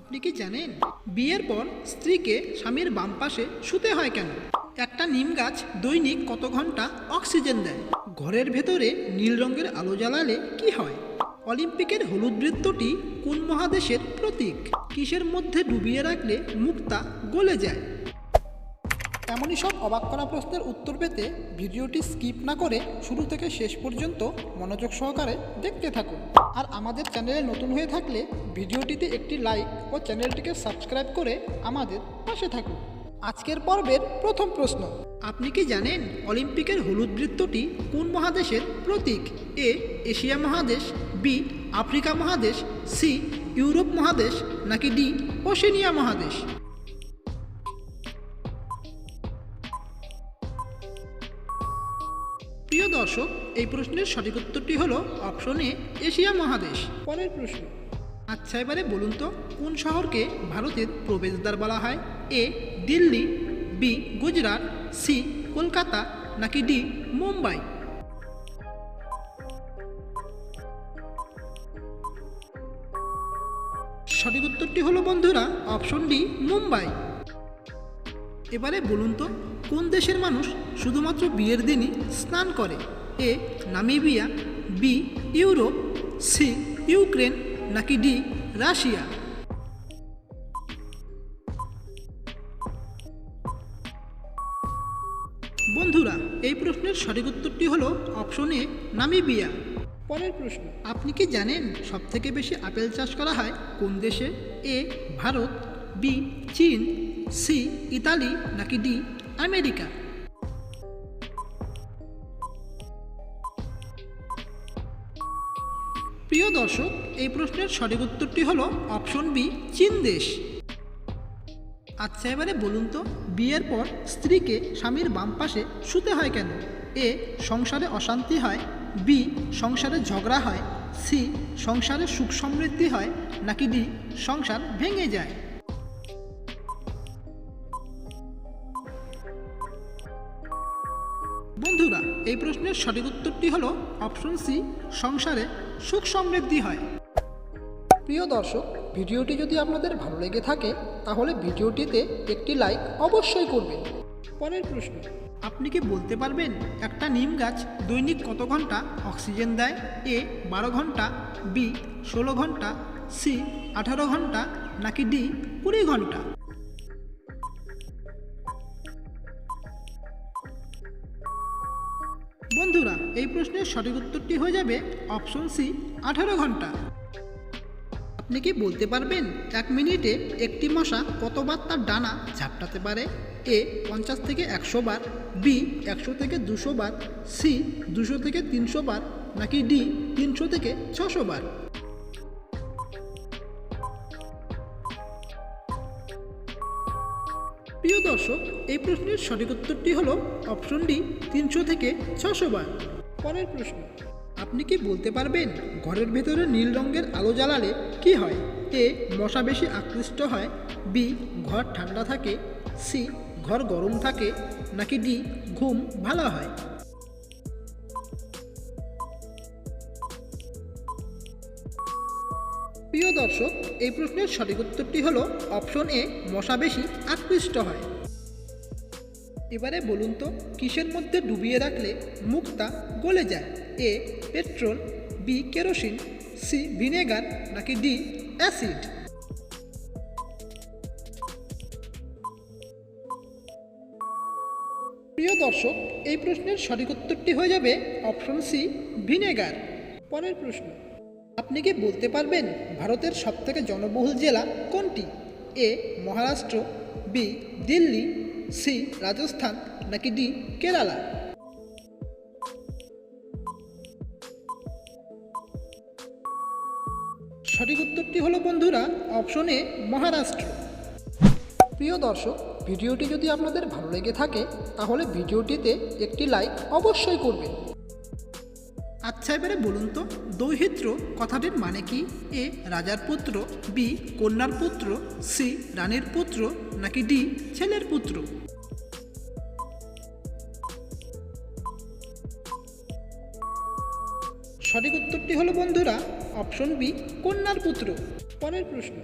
আপনি কি জানেন বিয়ের পর স্ত্রীকে স্বামীর বাম পাশে শুতে হয় কেন? একটা নিম গাছ দৈনিক কত ঘণ্টা অক্সিজেন দেয়? ঘরের ভেতরে নীল রঙের আলো জ্বালালে কি হয়? অলিম্পিকের হলুদ বৃত্তটি কোন মহাদেশের প্রতীক? কিসের মধ্যে ডুবিয়ে রাখলে মুক্তা গলে যায়? এমনই সব অবাক করা প্রশ্নের উত্তর পেতে ভিডিওটি স্কিপ না করে শুরু থেকে শেষ পর্যন্ত মনোযোগ সহকারে দেখতে থাকুন। আর আমাদের চ্যানেলে নতুন হয়ে থাকলে ভিডিওটিতে একটি লাইক ও চ্যানেলটিকে সাবস্ক্রাইব করে আমাদের পাশে থাকুন। আজকের পর্বের প্রথম প্রশ্ন, আপনি কি জানেন অলিম্পিকের হলুদ বৃত্তটি কোন মহাদেশের প্রতীক? এ, এশিয়া মহাদেশ, বি, আফ্রিকা মহাদেশ, সি, ইউরোপ মহাদেশ, নাকি ডি, ওশেনিয়া মহাদেশ? প্রিয় দর্শক, এই প্রশ্নের সঠিক উত্তরটি হলো অপশন এ এশিয়া মহাদেশ। পরের প্রশ্ন আচ্ছা এবারে বলুন তো, কোন শহরকে ভারতের প্রবেশদ্বার বলা হয়? A Delhi B Gujarat C Kolkata, নাকি ডি মুম্বাই? সঠিক উত্তরটি হলো বন্ধুরা অপশন ডি মুম্বাই। এবারে বলুন তো, কোন দেশের মানুষ শুধুমাত্র বিয়ের দিনই স্নান করে? A, Namibia, B, Europe, C, Ukraine, নাকি ডি, রাশিয়া? বন্ধুরা, এই প্রশ্নের সঠিক উত্তরটি হলো অপশন এ, নামিবিয়া। পরের প্রশ্ন, আপনি কি জানেন সবথেকে বেশি আপেল চাষ করা হয় কোন দেশে? এ, ভারত, বি, চীন সি, ইতালি, নাকি ডি, আমেরিকা? প্রিয় দর্শক, এই প্রশ্নের সঠিক উত্তরটি হলো অপশন বি, চীন দেশ। আচ্ছা এবারে বলুন তো, বিয়ের পর স্ত্রীকে স্বামীর বাম পাশে শুতে হয় কেন? এ, সংসারে অশান্তি হয়, বি, সংসারে ঝগড়া হয়, সি, সংসারে সুখ সমৃদ্ধি হয়, নাকি ডি, সংসার ভেঙে যায়? বন্ধুরা, এই প্রশ্নের সঠিক উত্তরটি হলো অপশন সি, সংসারে সুখ সমৃদ্ধি হয়। প্রিয় দর্শক, ভিডিওটি যদি আপনাদের ভালো লেগে থাকে, তাহলে ভিডিওটিতে একটি লাইক অবশ্যই করবেন। পরের প্রশ্ন, আপনি কি বলতে পারবেন একটা নিম গাছ দৈনিক কত ঘণ্টা অক্সিজেন দেয়? এ, বারো ঘণ্টা, বি, ষোলো ঘণ্টা, সি, আঠারো ঘণ্টা, নাকি ডি, কুড়ি ঘণ্টা? বন্ধুরা, এই প্রশ্নের সঠিক উত্তরটি হয়ে যাবে অপশন সি আঠারো ঘণ্টা। আপনি কি বলতে পারবেন এক মিনিটে একটি মশা কতবার তার ডানা ঝাপটাতে পারে? এ, পঞ্চাশ থেকে একশো বার, বি, একশো থেকে দুশো বার, সি, দুশো থেকে তিনশো বার, নাকি ডি, তিনশো থেকে ছশো বার? প্রিয় দর্শক, এই প্রশ্নের সঠিক উত্তরটি হলো অপশন ডি তিনশো থেকে ছশো বার। পরের প্রশ্ন, আপনি কি বলতে পারবেন ঘরের ভেতরে নীল রঙের আলো জ্বালালে কি হয়? এ, মশা বেশি আকৃষ্ট হয়, বি, ঘর ঠান্ডা থাকে, সি, ঘর গরম থাকে, নাকি ডি, ঘুম ভালো হয়? প্রিয় দর্শক, এই প্রশ্নের সঠিক উত্তরটি হলো অপশন এ, মশা বেশি আকৃষ্ট হয়। এবারে বলুন তো, কিসের মধ্যে ডুবিয়ে রাখলে মুক্তা গলে যায়? A, petrol, B, kerosene, C, vinegar, নাকি ডি, অ্যাসিড? প্রিয় দর্শক, এই প্রশ্নের সঠিক উত্তরটি হয়ে যাবে অপশন সি, ভিনেগার। পরের প্রশ্ন আপনি কি বলতে পারবেন ভারতের সবথেকে জনবহুল জেলা কোনটি? A, Maharashtra, B, Delhi, C, Rajasthan, নাকি ডি, কেরালা? সঠিক উত্তরটি হলো বন্ধুরা, অপশন এ, মহারাষ্ট্র। প্রিয় দর্শক, ভিডিওটি যদি আপনাদের ভালো লেগে থাকে, তাহলে ভিডিওটিতে একটি লাইক অবশ্যই করবেন। আচ্ছা এবারে বলুন তো, দৌহিত্র কথাটির মানে কি? এ, রাজার পুত্র, বি, কন্যার পুত্র, সি, রানীর পুত্র, নাকি ডি, ছেলের পুত্র? সঠিক উত্তরটি হলো বন্ধুরা, অপশন বি, কন্যার পুত্র। পরের প্রশ্ন।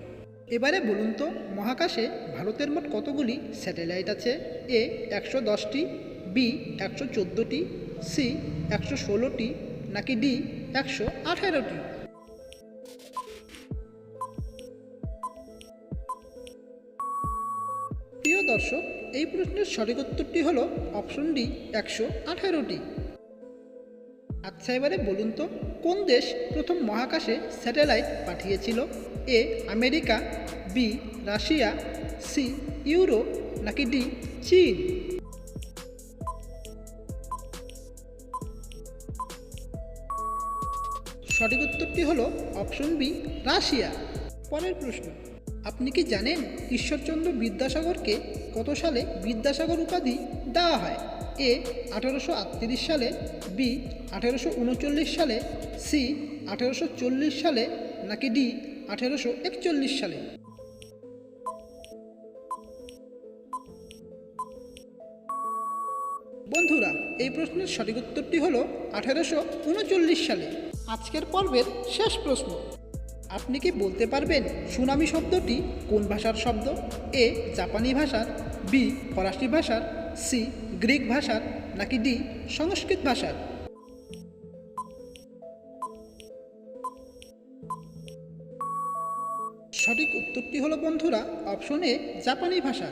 এবারে বলুন তো, মহাকাশে ভারতের মোট কতগুলি স্যাটেলাইট আছে? এ, একশো দশটি, বি, একশো চোদ্দোটি, সি, একশো ষোলোটি নাকি ডি একশো প্রিয় দর্শক, এই প্রশ্নের সঠিক উত্তরটি হলো অপশন ডি, একশো আঠারোটি। আচ্ছা এবারে বলুন তো, কোন দেশ প্রথম মহাকাশে স্যাটেলাইট পাঠিয়েছিল? A, America, B, Russia, C, Europe, নাকি ডি, চীন? সঠিক উত্তরটি হলো অপশন বি, রাশিয়া। পরের প্রশ্ন, আপনি কি জানেন ঈশ্বরচন্দ্র বিদ্যাসাগরকে কত সালে বিদ্যাসাগর উপাধি দেওয়া হয়? এ, আঠেরোশো সালে, বি, আঠেরোশো সালে, সি, আঠেরোশো সালে, নাকি ডি, আঠেরোশো সালে? বন্ধুরা, এই প্রশ্নের সঠিক উত্তরটি হলো আঠেরোশো উনচল্লিশ সালে। আজকের পর্বের শেষ প্রশ্ন। আপনি কি বলতে পারবেন সুনামি শব্দটি কোন ভাষার শব্দ? এ, জাপানি ভাষার, বি, ফরাসি ভাষার, সি, গ্রিক ভাষার, নাকি ডি, সংস্কৃত ভাষার? সঠিক উত্তরটি হলো বন্ধুরা, অপশন এ, জাপানি ভাষা